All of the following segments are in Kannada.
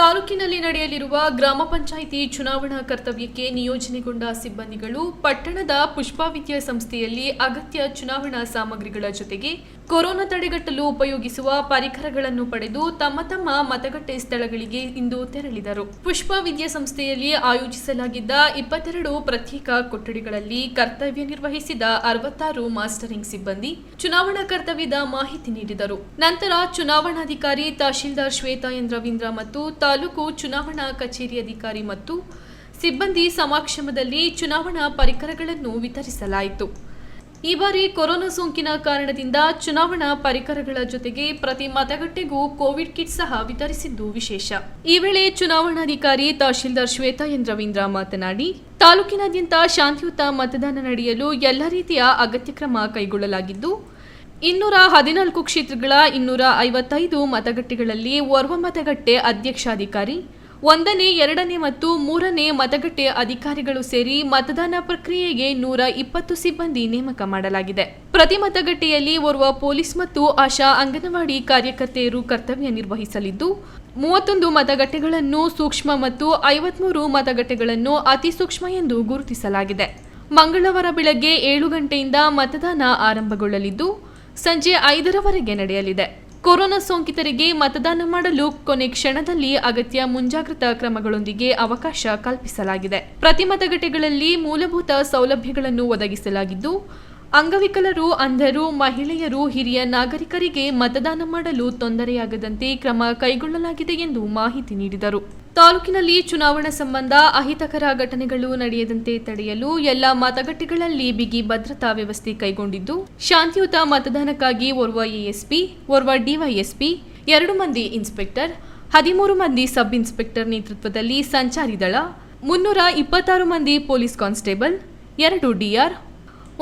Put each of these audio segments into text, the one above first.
ತಾಲೂಕಿನಲ್ಲಿ ನಡೆಯಲಿರುವ ಗ್ರಾಮ ಪಂಚಾಯಿತಿ ಚುನಾವಣಾ ಕರ್ತವ್ಯಕ್ಕೆ ನಿಯೋಜನೆಗೊಂಡ ಸಿಬ್ಬಂದಿಗಳು ಪಟ್ಟಣದ ಪುಷ್ಪವಿದ್ಯಾ ಸಂಸ್ಥೆಯಲ್ಲಿ ಅಗತ್ಯ ಚುನಾವಣಾ ಸಾಮಗ್ರಿಗಳ ಜೊತೆಗೆ ಕೊರೋನಾ ತಡೆಗಟ್ಟಲು ಉಪಯೋಗಿಸುವ ಪರಿಕರಗಳನ್ನು ಪಡೆದು ತಮ್ಮ ತಮ್ಮ ಮತಗಟ್ಟೆ ಸ್ಥಳಗಳಿಗೆ ಇಂದು ತೆರಳಿದರು. ಪುಷ್ಪ ವಿದ್ಯಾಸಂಸ್ಥೆಯಲ್ಲಿ ಆಯೋಜಿಸಲಾಗಿದ್ದ ಇಪ್ಪತ್ತೆರಡು ಪ್ರತ್ಯೇಕ ಕೊಠಡಿಗಳಲ್ಲಿ ಕರ್ತವ್ಯ ನಿರ್ವಹಿಸಿದ ಅರವತ್ತಾರು ಮಾಸ್ಟರಿಂಗ್ ಸಿಬ್ಬಂದಿ ಚುನಾವಣಾ ಕರ್ತವ್ಯದ ಮಾಹಿತಿ ನೀಡಿದರು. ನಂತರ ಚುನಾವಣಾಧಿಕಾರಿ ತಹಶೀಲ್ದಾರ್ ಶ್ವೇತಾ ಎನ್ ರವೀಂದ್ರ ಮತ್ತು ತಾಲೂಕು ಚುನಾವಣಾ ಕಚೇರಿ ಅಧಿಕಾರಿ ಮತ್ತು ಸಿಬ್ಬಂದಿ ಸಮಾಕ್ಷಮದಲ್ಲಿ ಚುನಾವಣಾ ಪರಿಕರಗಳನ್ನು ವಿತರಿಸಲಾಯಿತು. ಈ ಬಾರಿ ಕೊರೋನಾ ಸೋಂಕಿನ ಕಾರಣದಿಂದ ಚುನಾವಣಾ ಪರಿಕರಗಳ ಜೊತೆಗೆ ಪ್ರತಿ ಮತಗಟ್ಟೆಗೂ ಕೋವಿಡ್ ಕಿಟ್ ಸಹ ವಿತರಿಸಿದ್ದು ವಿಶೇಷ. ಈ ವೇಳೆ ಚುನಾವಣಾಧಿಕಾರಿ ತಹಶೀಲ್ದಾರ್ ಶ್ವೇತಾ ಎನ್ ರವೀಂದ್ರ ಮಾತನಾಡಿ, ತಾಲೂಕಿನಾದ್ಯಂತ ಶಾಂತಿಯುತ ಮತದಾನ ನಡೆಯಲು ಎಲ್ಲ ರೀತಿಯ ಅಗತ್ಯ ಕ್ರಮ ಕೈಗೊಳ್ಳಲಾಗಿದ್ದು ಇನ್ನೂರ ಹದಿನಾಲ್ಕು ಕ್ಷೇತ್ರಗಳ ಇನ್ನೂರ ಐವತ್ತೈದು ಮತಗಟ್ಟೆಗಳಲ್ಲಿ ಓರ್ವ ಮತಗಟ್ಟೆ ಅಧ್ಯಕ್ಷಾಧಿಕಾರಿ, ಒಂದನೇ, ಎರಡನೇ ಮತ್ತು ಮೂರನೇ ಮತಗಟ್ಟೆ ಅಧಿಕಾರಿಗಳು ಸೇರಿ ಮತದಾನ ಪ್ರಕ್ರಿಯೆಗೆ ನೂರ ಇಪ್ಪತ್ತು ಸಿಬ್ಬಂದಿ ನೇಮಕ ಮಾಡಲಾಗಿದೆ. ಪ್ರತಿ ಮತಗಟ್ಟೆಯಲ್ಲಿ ಓರ್ವ ಪೊಲೀಸ್ ಮತ್ತು ಆಶಾ ಅಂಗನವಾಡಿ ಕಾರ್ಯಕರ್ತೆಯರು ಕರ್ತವ್ಯ ನಿರ್ವಹಿಸಲಿದ್ದು, ಮೂವತ್ತೊಂದು ಮತಗಟ್ಟೆಗಳನ್ನು ಸೂಕ್ಷ್ಮ ಮತ್ತು ಐವತ್ಮೂರು ಮತಗಟ್ಟೆಗಳನ್ನು ಅತಿ ಸೂಕ್ಷ್ಮ ಎಂದು ಗುರುತಿಸಲಾಗಿದೆ. ಮಂಗಳವಾರ ಬೆಳಗ್ಗೆ ಏಳು ಗಂಟೆಯಿಂದ ಮತದಾನ ಆರಂಭಗೊಳ್ಳಲಿದ್ದು ಸಂಜೆ ಐದರವರೆಗೆ ನಡೆಯಲಿದೆ. ಕೊರೋನಾ ಸೋಂಕಿತರಿಗೆ ಮತದಾನ ಮಾಡಲು ಕೊನೆ ಕ್ಷಣದಲ್ಲಿ ಅಗತ್ಯ ಮುಂಜಾಗ್ರತಾ ಕ್ರಮಗಳೊಂದಿಗೆ ಅವಕಾಶ ಕಲ್ಪಿಸಲಾಗಿದೆ. ಪ್ರತಿ ಮತಗಟ್ಟೆಗಳಲ್ಲಿ ಮೂಲಭೂತ ಸೌಲಭ್ಯಗಳನ್ನು ಒದಗಿಸಲಾಗಿದ್ದು, ಅಂಗವಿಕಲರು, ಅಂಧರು, ಮಹಿಳೆಯರು, ಹಿರಿಯ ನಾಗರಿಕರಿಗೆ ಮತದಾನ ಮಾಡಲು ತೊಂದರೆಯಾಗದಂತೆ ಕ್ರಮ ಕೈಗೊಳ್ಳಲಾಗಿದೆ ಎಂದು ಮಾಹಿತಿ ನೀಡಿದರು. ತಾಲೂಕಿನಲ್ಲಿ ಚುನಾವಣಾ ಸಂಬಂಧ ಅಹಿತಕರ ಘಟನೆಗಳು ನಡೆಯದಂತೆ ತಡೆಯಲು ಎಲ್ಲ ಮತಗಟ್ಟೆಗಳಲ್ಲಿ ಬಿಗಿ ಭದ್ರತಾ ವ್ಯವಸ್ಥೆ ಕೈಗೊಂಡಿದ್ದು, ಶಾಂತಿಯುತ ಮತದಾನಕ್ಕಾಗಿ ಓರ್ವ ಎಎಸ್ಪಿ, ಓರ್ವ ಡಿವೈಎಸ್ಪಿ, ಎರಡು ಮಂದಿ ಇನ್ಸ್ಪೆಕ್ಟರ್, ಹದಿಮೂರು ಮಂದಿ ಸಬ್ ಇನ್ಸ್ಪೆಕ್ಟರ್ ನೇತೃತ್ವದಲ್ಲಿ ಸಂಚಾರಿ ದಳ, ಮುನ್ನೂರ ಇಪ್ಪತ್ತಾರು ಮಂದಿ ಪೊಲೀಸ್ ಕಾನ್ಸ್ಟೇಬಲ್, ಎರಡು ಡಿಆರ್,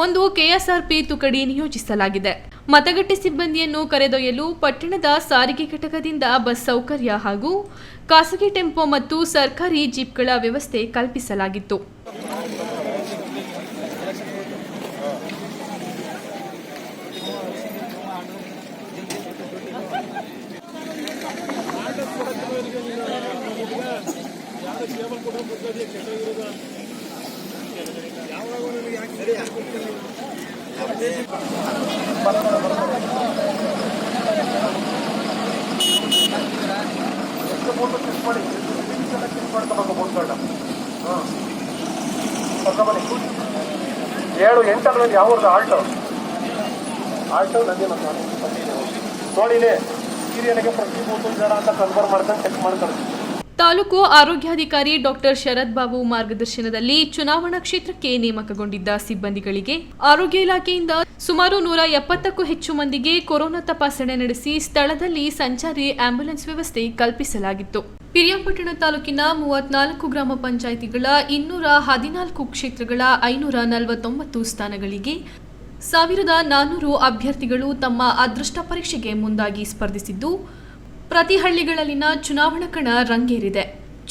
ಒಂದು ಕೆಎಸ್ಆರ್ಪಿ ತುಕಡಿ ನಿಯೋಜಿಸಲಾಗಿದೆ. ಮತಗಟ್ಟೆ ಸಿಬ್ಬಂದಿಯನ್ನು ಕರೆದೊಯ್ಯಲು ಪಟ್ಟಣದ ಸಾರಿಗೆ ಘಟಕದಿಂದ ಬಸ್ ಸೌಕರ್ಯ ಹಾಗೂ ಖಾಸಗಿ ಟೆಂಪೋ ಮತ್ತು ಸರ್ಕಾರಿ ಜೀಪ್ಗಳ ವ್ಯವಸ್ಥೆ ಕಲ್ಪಿಸಲಾಗಿತ್ತು. ಏಳು ಎಂಟರಲ್ಲಿ ಯಾವ್ದು ಆಲ್ಟೋ. ಆಲ್ಟೋ ನಂದಿ ನೋಡಿ ಹಿರಿಯನಿಗೆ ಪ್ರತಿ ಮೂರು ಜನ ಅಂತ ಕನ್ಫರ್ಮ್ ಮಾಡ್ಕೊಂಡು ಚೆಕ್ ಮಾಡ್ತಾರೆ ತಾಲೂಕು ಆರೋಗ್ಯಾಧಿಕಾರಿ ಡಾಕ್ಟರ್ ಶರತ್ ಬಾಬು ಮಾರ್ಗದರ್ಶನದಲ್ಲಿ ಚುನಾವಣಾ ಕ್ಷೇತ್ರಕ್ಕೆ ನೇಮಕಗೊಂಡಿದ್ದ ಸಿಬ್ಬಂದಿಗಳಿಗೆ ಆರೋಗ್ಯ ಇಲಾಖೆಯಿಂದ ಸುಮಾರು ನೂರ ಎಪ್ಪತ್ತಕ್ಕೂ ಹೆಚ್ಚು ಮಂದಿಗೆ ಕೊರೋನಾ ತಪಾಸಣೆ ನಡೆಸಿ ಸ್ಥಳದಲ್ಲಿ ಸಂಚಾರಿ ಆಂಬ್ಯುಲೆನ್ಸ್ ವ್ಯವಸ್ಥೆ ಕಲ್ಪಿಸಲಾಗಿತ್ತು. ಪಿರಿಯಾಪಟ್ಟಣ ತಾಲೂಕಿನ ಮೂವತ್ನಾಲ್ಕು ಗ್ರಾಮ ಪಂಚಾಯಿತಿಗಳ ಇನ್ನೂರ ಹದಿನಾಲ್ಕು ಕ್ಷೇತ್ರಗಳ ಐನೂರ ನಲವತ್ತೊಂಬತ್ತು ಸ್ಥಾನಗಳಿಗೆ ಸಾವಿರದ ನಾನ್ನೂರು ಅಭ್ಯರ್ಥಿಗಳು ತಮ್ಮ ಅದೃಷ್ಟ ಪರೀಕ್ಷೆಗೆ ಮುಂದಾಗಿ ಸ್ಪರ್ಧಿಸಿದ್ದು ಪ್ರತಿ ಹಳ್ಳಿಗಳಲ್ಲಿನ ಚುನಾವಣಾ ಕಣ ರಂಗೇರಿದೆ.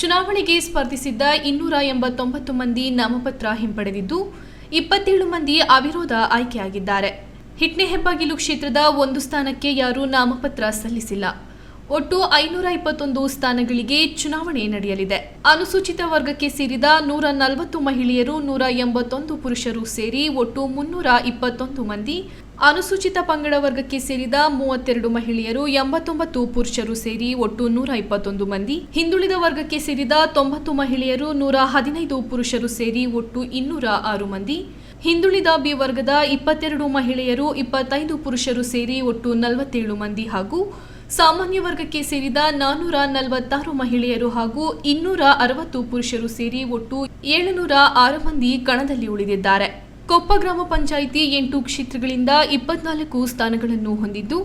ಚುನಾವಣೆಗೆ ಸ್ಪರ್ಧಿಸಿದ್ದ ಇನ್ನೂರ ಎಂಬತ್ತೊಂಬತ್ತು ಮಂದಿ ನಾಮಪತ್ರ ಹಿಂಪಡೆದಿದ್ದು, ಇಪ್ಪತ್ತೇಳು ಮಂದಿ ಅವಿರೋಧ ಆಯ್ಕೆಯಾಗಿದ್ದಾರೆ. ಹಿಟ್ನೆ ಹೆಬ್ಬಾಗಿಲು ಕ್ಷೇತ್ರದ ಒಂದು ಸ್ಥಾನಕ್ಕೆ ಯಾರೂ ನಾಮಪತ್ರ ಸಲ್ಲಿಸಿಲ್ಲ. ಒಟ್ಟು ಐನೂರ ಇಪ್ಪತ್ತೊಂದು ಸ್ಥಾನಗಳಿಗೆ ಚುನಾವಣೆ ನಡೆಯಲಿದೆ. ಅನುಸೂಚಿತ ವರ್ಗಕ್ಕೆ ಸೇರಿದ ನೂರ ನಲವತ್ತು ಮಹಿಳೆಯರು ನೂರ ಎಂಬತ್ತೊಂದು ಪುರುಷರು ಸೇರಿ ಒಟ್ಟು ಮುನ್ನೂರ ಇಪ್ಪತ್ತೊಂದು ಮಂದಿ ಅನುಸೂಚಿತ ಪಂಗಡ ವರ್ಗಕ್ಕೆ ಸೇರಿದ ಮೂವತ್ತೆರಡು ಮಹಿಳೆಯರು, ಎಂಬತ್ತೊಂಬತ್ತು ಪುರುಷರು ಸೇರಿ ಒಟ್ಟು ನೂರ ಇಪ್ಪತ್ತೊಂದು ಮಂದಿ. ಹಿಂದುಳಿದ ವರ್ಗಕ್ಕೆ ಸೇರಿದ ತೊಂಬತ್ತು ಮಹಿಳೆಯರು, ನೂರ ಹದಿನೈದು ಪುರುಷರು ಸೇರಿ ಒಟ್ಟು ಇನ್ನೂರ ಆರು ಮಂದಿ. ಹಿಂದುಳಿದ ಬಿ ವರ್ಗದ ಇಪ್ಪತ್ತೆರಡು ಮಹಿಳೆಯರು, ಇಪ್ಪತ್ತೈದು ಪುರುಷರು ಸೇರಿ ಒಟ್ಟು ನಲವತ್ತೇಳು ಮಂದಿ ಹಾಗೂ ಸಾಮಾನ್ಯ ವರ್ಗಕ್ಕೆ ಸೇರಿದ ನಾನ್ನೂರ ನಲವತ್ತಾರು ಮಹಿಳೆಯರು ಹಾಗೂ ಇನ್ನೂರ ಅರವತ್ತು ಪುರುಷರು ಸೇರಿ ಒಟ್ಟು ಏಳುನೂರ ಆರು ಮಂದಿ ಕಣದಲ್ಲಿ ಉಳಿದಿದ್ದಾರೆ. ಕೊಪ್ಪ ಗ್ರಾಮ ಪಂಚಾಯಿತಿ ಎಂಟು ಕ್ಷೇತ್ರಗಳಿಂದ ಇಪ್ಪತ್ನಾಲ್ಕು ಸ್ಥಾನಗಳನ್ನು ಹೊಂದಿದ್ದು,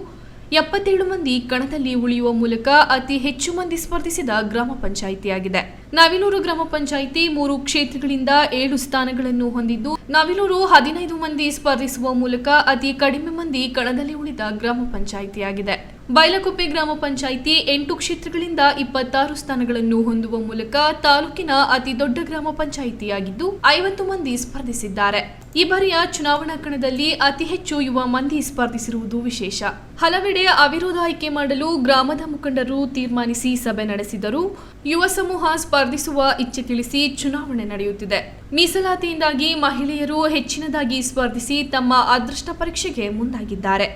ಎಪ್ಪತ್ತೇಳು ಮಂದಿ ಕಣದಲ್ಲಿ ಉಳಿಯುವ ಮೂಲಕ ಅತಿ ಹೆಚ್ಚು ಮಂದಿ ಸ್ಪರ್ಧಿಸಿದ ಗ್ರಾಮ ಪಂಚಾಯಿತಿಯಾಗಿದೆ. ನವಿಲೂರು ಗ್ರಾಮ ಪಂಚಾಯಿತಿ ಮೂರು ಕ್ಷೇತ್ರಗಳಿಂದ ಏಳು ಸ್ಥಾನಗಳನ್ನು ಹೊಂದಿದ್ದು ನವಿಲೂರು ಹದಿನೈದು ಮಂದಿ ಸ್ಪರ್ಧಿಸುವ ಮೂಲಕ ಅತಿ ಕಡಿಮೆ ಮಂದಿ ಕಣದಲ್ಲಿ ಉಳಿದ ಗ್ರಾಮ ಪಂಚಾಯಿತಿಯಾಗಿದೆ. ಬೈಲಕೊಪ್ಪೆ ಗ್ರಾಮ ಪಂಚಾಯಿತಿ ಎಂಟು ಕ್ಷೇತ್ರಗಳಿಂದ ಇಪ್ಪತ್ತಾರು ಸ್ಥಾನಗಳನ್ನು ಹೊಂದುವ ಮೂಲಕ ತಾಲೂಕಿನ ಅತಿ ದೊಡ್ಡ ಗ್ರಾಮ ಪಂಚಾಯಿತಿಯಾಗಿದ್ದು ಐವತ್ತು ಮಂದಿ ಸ್ಪರ್ಧಿಸಿದ್ದಾರೆ. ಈ ಬಾರಿಯ ಚುನಾವಣಾ ಕಣದಲ್ಲಿ ಅತಿ ಹೆಚ್ಚು ಯುವ ಮಂದಿ ಸ್ಪರ್ಧಿಸಿರುವುದು ವಿಶೇಷ. ಹಲವೆಡೆ ಅವಿರೋಧ ಆಯ್ಕೆ ಮಾಡಲು ಗ್ರಾಮದ ಮುಖಂಡರು ತೀರ್ಮಾನಿಸಿ ಸಭೆ ನಡೆಸಿದರು. ಯುವ ಸಮೂಹ ಸ್ಪರ್ಧಿಸುವ ಇಚ್ಛೆ ತಿಳಿಸಿ ಚುನಾವಣೆ ನಡೆಯುತ್ತಿದೆ. ಮೀಸಲಾತಿಯಿಂದಾಗಿ ಮಹಿಳೆಯರು ಹೆಚ್ಚಿನದಾಗಿ ಸ್ಪರ್ಧಿಸಿ ತಮ್ಮ ಅದೃಷ್ಟ ಪರೀಕ್ಷೆಗೆ ಮುಂದಾಗಿದ್ದಾರೆ.